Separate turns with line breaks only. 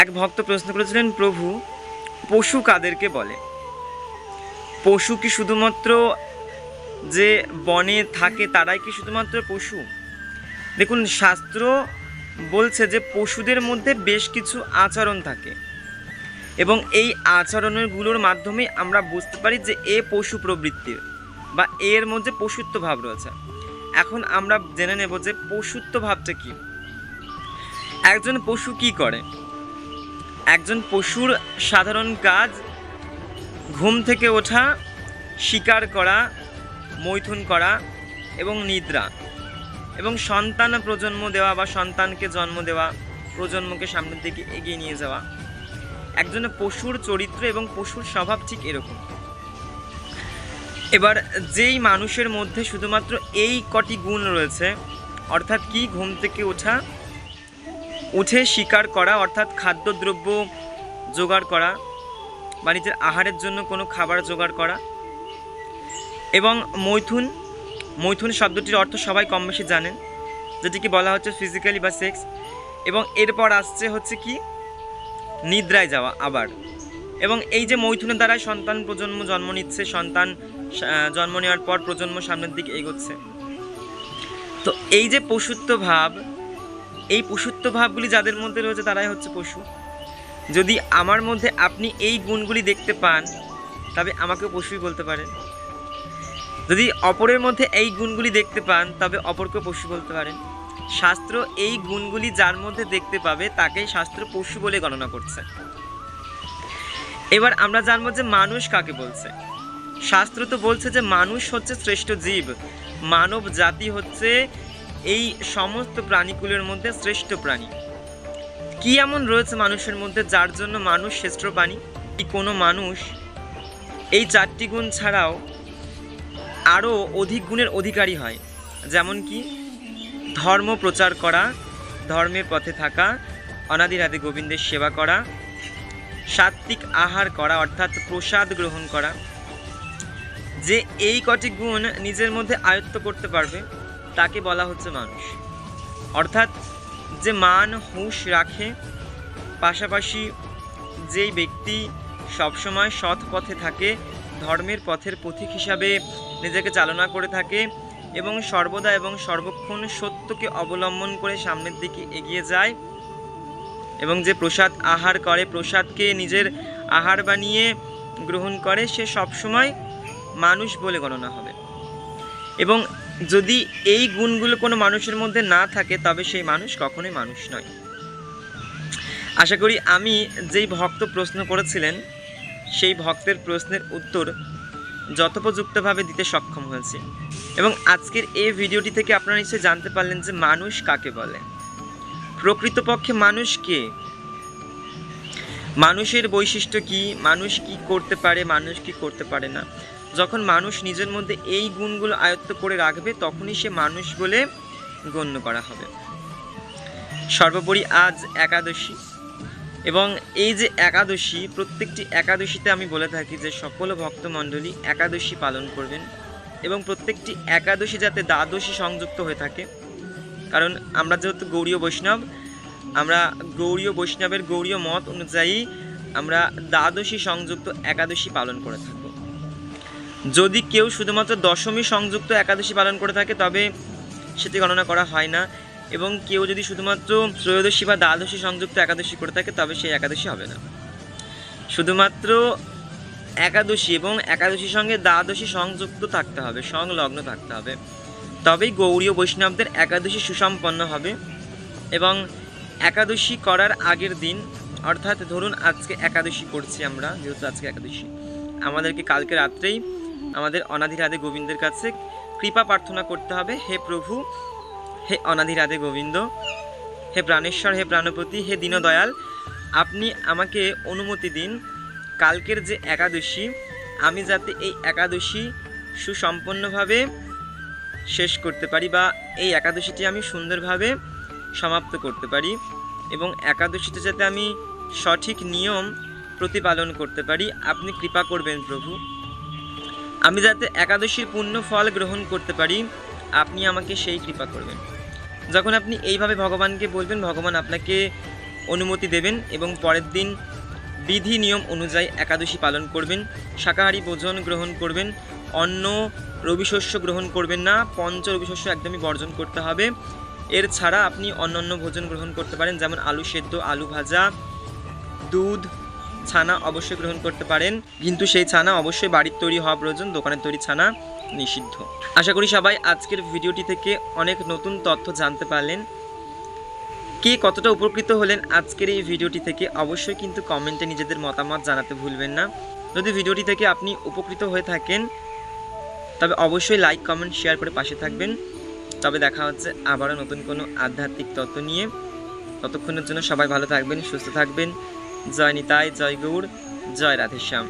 এক ভক্ত প্রশ্ন করেছিলেন, প্রভু, পশু কাদেরকে বলে? পশু কি শুধুমাত্র যে বনে থাকে, তারাই কি শুধুমাত্র পশু? দেখুন, শাস্ত্র বলছে যে পশুদের মধ্যে বেশ কিছু আচরণ থাকে এবং এই আচরণগুলোর মাধ্যমে আমরা বুঝতে পারি যে এ পশু প্রবৃত্তির বা এর মধ্যে পশুত্ব ভাব রয়েছে। এখন আমরা জেনে নেব যে পশুত্ব ভাবটা কি। একজন পশু কি করে? একজন পশুর সাধারণ কাজ, ঘুম থেকে ওঠা, শিকার করা, মৈথুন করা এবং নিদ্রা। এবং সন্তান প্রজন্ম দেওয়া বা সন্তানকে জন্ম দেওয়া, প্রজন্মকে সামনের দিকে এগিয়ে নিয়ে যাওয়া। একজন পশুর চরিত্র এবং পশুর স্বভাব ঠিক এরকম। এবার যেই মানুষের মধ্যে শুধুমাত্র এই কটি গুণ রয়েছে, অর্থাৎ কি ঘুম থেকে ওঠা উঠে শিকার করা, অর্থাৎ খাদ্যদ্রব্য জোগাড় করা বা নিজের আহারের জন্য কোনো খাবার জোগাড় করা এবং মৈথুন মৈথুন শব্দটির অর্থ সবাই কম বেশি জানেন, যেটিকে বলা হচ্ছে ফিজিক্যালি বা সেক্স এবং এরপর আসছে হচ্ছে কি? নিদ্রায় যাওয়া, আবার। এবং এই যে মৈথুনের দ্বারাই সন্তান প্রজন্ম জন্ম নিচ্ছে, সন্তান জন্ম নেওয়ার পর প্রজন্ম সামনের দিকে এগোচ্ছে। তো এই যে পশুত্ব ভাব এই পশুত্ব ভাবগুলি যাদের মধ্যে রয়েছে তারাই হচ্ছে পশু। যদি আমার মধ্যে আপনি এই গুণগুলি দেখতে পান, তবে আমাকে পশুই বলতে পারেন। যদি অপরের মধ্যে এই গুণগুলি দেখতে পান, তবে অপরকে পশু বলতে পারেন। শাস্ত্র এই গুণগুলি যার মধ্যে দেখতে পাবে, তাকেই শাস্ত্র পশু বলে গণনা করছে। এবার আমরা জানব যে মানুষ কাকে বলছে। শাস্ত্র তো বলছে যে মানুষ হচ্ছে শ্রেষ্ঠ জীব, মানব জাতি হচ্ছে এই সমস্ত প্রাণীকুলের মধ্যে শ্রেষ্ঠ প্রাণী। কি এমন রয়েছে মানুষের মধ্যে যার জন্য মানুষ শ্রেষ্ঠ প্রাণী? কি কোনো মানুষ এই চারটি গুণ ছাড়াও আরও অধিক গুণের অধিকারী হয়? যেমন কি, ধর্ম প্রচার করা, ধর্মের পথে থাকা অনাদিরাদি গোবিন্দের সেবা করা সাত্বিক আহার করা, অর্থাৎ প্রসাদ গ্রহণ করা। যে এই কটি গুণ নিজের মধ্যে আয়ত্ত করতে পারবে তাকে বলা হচ্ছে মানুষ। অর্থাৎ যে মান হুঁশ রাখে, পাশাপাশি যেই ব্যক্তি সবসময় সৎ পথে থাকে, ধর্মের পথের পথিক হিসাবে নিজেকে চালনা করে থাকে এবং সর্বদা এবং সর্বক্ষণ সত্যকে অবলম্বন করে সামনের দিকে এগিয়ে যায় এবং যে প্রসাদ আহার করে, প্রসাদকে নিজের আহার বানিয়ে গ্রহণ করে, সে সবসময় মানুষ বলে গণনা হবে। এবং যদি এই গুণগুলো কোনো মানুষের মধ্যে না থাকে, তবে সেই মানুষ কখনোই মানুষ নয়। আশা করি আমি যেই ভক্ত প্রশ্ন করেছিলেন, সেই ভক্তের প্রশ্নের উত্তর যথোপযুক্তভাবে দিতে সক্ষম হয়েছি। এবং আজকের এই ভিডিওটি থেকে আপনারা নিশ্চয়ই জানতে পারলেন যে মানুষ কাকে বলে। প্রকৃতপক্ষে মানুষ কে? মানুষের বৈশিষ্ট্য কি? মানুষ কি করতে পারে? মানুষ কি করতে পারে না? যখন মানুষ নিজের মধ্যে এই গুণগুলো আয়ত্ত করে রাখবে, তখনই সে মানুষ বলে গণ্য করা হবে। সর্বোপরি আজ একাদশী এবং এই যে একাদশী, প্রত্যেকটি একাদশীতে আমি বলে থাকি যে সকল ভক্তমণ্ডলী একাদশী পালন করবেন এবং প্রত্যেকটি একাদশী যাতে দ্বাদশী সংযুক্ত হয়ে থাকে। কারণ আমরা যেহেতু গৌরীয় বৈষ্ণব, আমরা গৌরীয় বৈষ্ণবের গৌরীয় মত অনুযায়ী আমরা দ্বাদশী সংযুক্ত একাদশী পালন করে থাকব যদি কেউ শুধুমাত্র দশমী সংযুক্ত একাদশী পালন করে থাকে, তবে সেটি গণনা করা হয় না। এবং কেউ যদি শুধুমাত্র ত্রয়োদশী বা দ্বাদশী সংযুক্ত একাদশী করে থাকে, তবে সেই একাদশী হবে না। শুধুমাত্র একাদশী এবং একাদশীর সঙ্গে দ্বাদশী সংযুক্ত থাকতে হবে, সংলগ্ন থাকতে হবে। তবেই গৌরীয় বৈষ্ণবদের একাদশী সুসম্পন্ন হবে এবং একাদশী করার আগের দিন, অর্থাৎ ধরুন আজকে একাদশী করছি আমরা, যেহেতু আজকে একাদশী, আমাদেরকে কালকে রাত্রেই আমাদের অনাধিরাধে গোবিন্দের কাছে কৃপা প্রার্থনা করতে হবে। হে প্রভু, হে অনাধিরাধে গোবিন্দ, হে প্রাণেশ্বর, হে প্রাণপতি, হে দীনদয়াল, আপনি আমাকে অনুমতি দিন। কালকের যে একাদশী, আমি যাতে এই একাদশী সুসম্পন্নভাবে শেষ করতে পারি বা এই একাদশীটি আমি সুন্দরভাবে সমাপ্ত করতে পারি এবং একাদশীতে যাতে আমি সঠিক নিয়ম প্রতিপালন করতে পারি, আপনি কৃপা করবেন প্রভু। আমি যাতে একাদশীর পূর্ণ ফল গ্রহণ করতে পারি, আপনি আমাকে সেই কৃপা করবেন। যখন আপনি এইভাবে ভগবানকে বলবেন, ভগবান আপনাকে অনুমতি দেবেন এবং পরের দিন বিধি নিয়ম অনুযায়ী একাদশী পালন করবেন, শাকাহারী ভোজন গ্রহণ করবেন, অন্ন রবিশস্য গ্রহণ করবেন না, পঞ্চ রবিশস্য একদমই বর্জন করতে হবে। এর ছাড়া আপনি অন্যান্য ভোজন গ্রহণ করতে পারেন, যেমন আলু সেদ্ধ, আলু ভাজা, দুধ ছানা অবশ্যই গ্রহণ করতে পারেন। কিন্তু সেই ছানা অবশ্যই বাড়ির তৈরি হওয়া প্রয়োজন, দোকানের তৈরি ছানা নিষিদ্ধ। আশা করি সবাই আজকের ভিডিওটি থেকে অনেক নতুন তথ্য জানতে পারলেন। কে কতটা উপকৃত হলেন আজকের এই ভিডিওটি থেকে অবশ্যই কিন্তু কমেন্টে নিজেদের মতামত জানাতে ভুলবেন না। যদি ভিডিওটি থেকে আপনি উপকৃত হয়ে থাকেন, তবে অবশ্যই লাইক, কমেন্ট, শেয়ার করে পাশে থাকবেন। তবে দেখা হচ্ছে আবারও নতুন কোনো আধ্যাত্মিক তত্ত্ব নিয়ে। ততক্ষণের জন্য সবাই ভালো থাকবেন, সুস্থ থাকবেন। জয় নিতাই জয় গৌর জয় রাধেশ্যাম।